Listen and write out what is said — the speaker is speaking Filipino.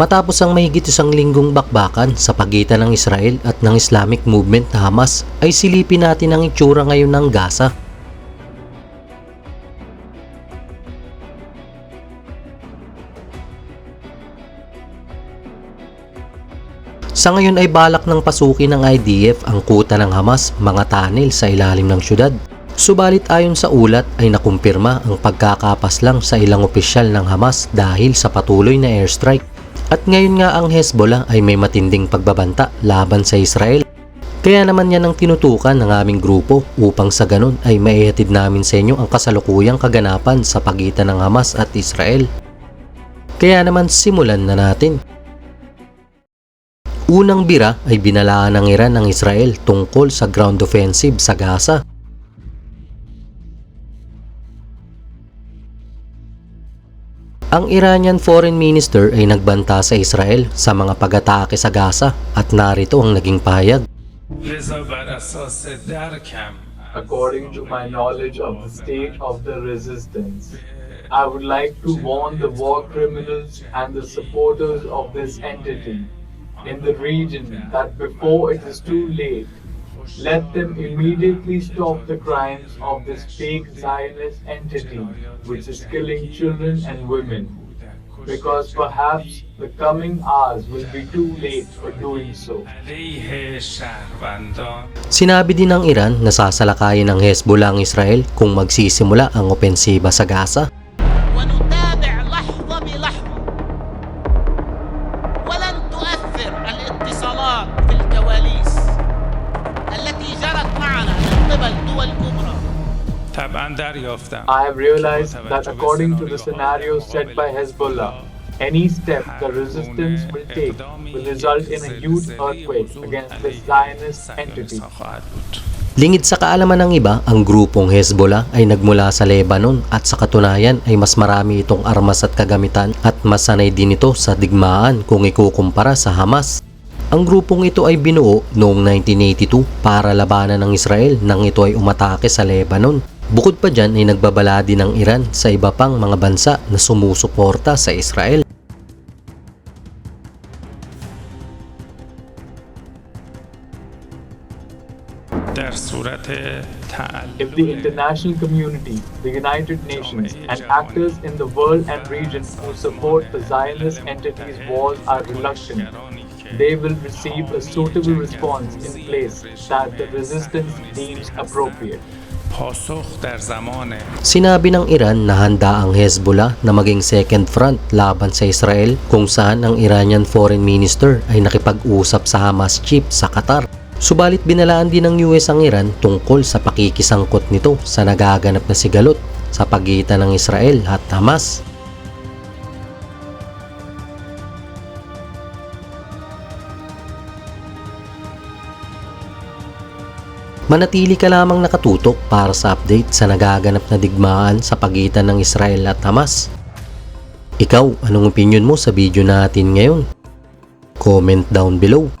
Matapos ang mahigit isang linggong bakbakan sa pagitan ng Israel at ng Islamic Movement na Hamas, ay silipin natin ang itsura ngayon ng Gaza. Sa ngayon ay balak ng pasukin ng IDF ang kuta ng Hamas mga tunnel sa ilalim ng syudad. Subalit ayon sa ulat ay nakumpirma ang pagkakapas lang sa ilang opisyal ng Hamas dahil sa patuloy na airstrike. At ngayon nga ang Hezbollah ay may matinding pagbabanta laban sa Israel. Kaya naman yan ang tinutukan ng aming grupo upang sa ganun ay maihatid namin sa inyo ang kasalukuyang kaganapan sa pagitan ng Hamas at Israel. Kaya naman simulan na natin. Unang bira ay binalaan ng Iran ng Israel tungkol sa ground offensive sa Gaza. Ang Iranian Foreign Minister ay nagbanta sa Israel sa mga pag-atake sa Gaza at narito ang naging pahayag. According to my knowledge of the state of the resistance, I would like to warn the war criminals and the supporters of this entity in the region that before it is too late, Let them immediately stop the crimes of this fake Zionist entity which is killing children and women, because perhaps the coming hours will be too late for doing so. Sinabi din ng Iran na sasalakayin ng Hezbollah ang Israel kung magsisimula ang opensiba sa Gaza. جرت معنا من قبل دول كبرى طبعا دریافتم I have realized that according to the scenarios set by Hezbollah, any step the resistance will take will result in a huge earthquake against this Zionist entity. خواهد بود Lingid sa kaalaman ng iba, ang grupong Hezbollah ay nagmula sa Lebanon at sa katunayan ay mas marami itong armas at kagamitan at mas sanay din ito sa digmaan kung ikukumpara sa Hamas. Ang grupong ito ay binuo noong 1982 para labanan ng Israel nang ito ay umatake sa Lebanon. Bukod pa dyan ay nagbabala din ng Iran sa iba pang mga bansa na sumusuporta sa Israel. در صورت تعلق If the international community, the United Nations, and actors in the world and region who support the Zionist entity's wars are reluctant, they will receive a suitable response in place that the resistance deems appropriate. Sinabi ng Iran na handa ang Hezbollah na maging second front laban sa Israel kung saan ang Iranian Foreign Minister ay nakipag-usap sa Hamas chief sa Qatar. Subalit binalaan din ng US ang Iran tungkol sa pakikisangkot nito sa nagaganap na sigalot sa pagitan ng Israel at Hamas. Manatili ka lamang nakatutok para sa update sa nagaganap na digmaan sa pagitan ng Israel at Hamas. Ikaw, anong opinion mo sa video natin ngayon? Comment down below.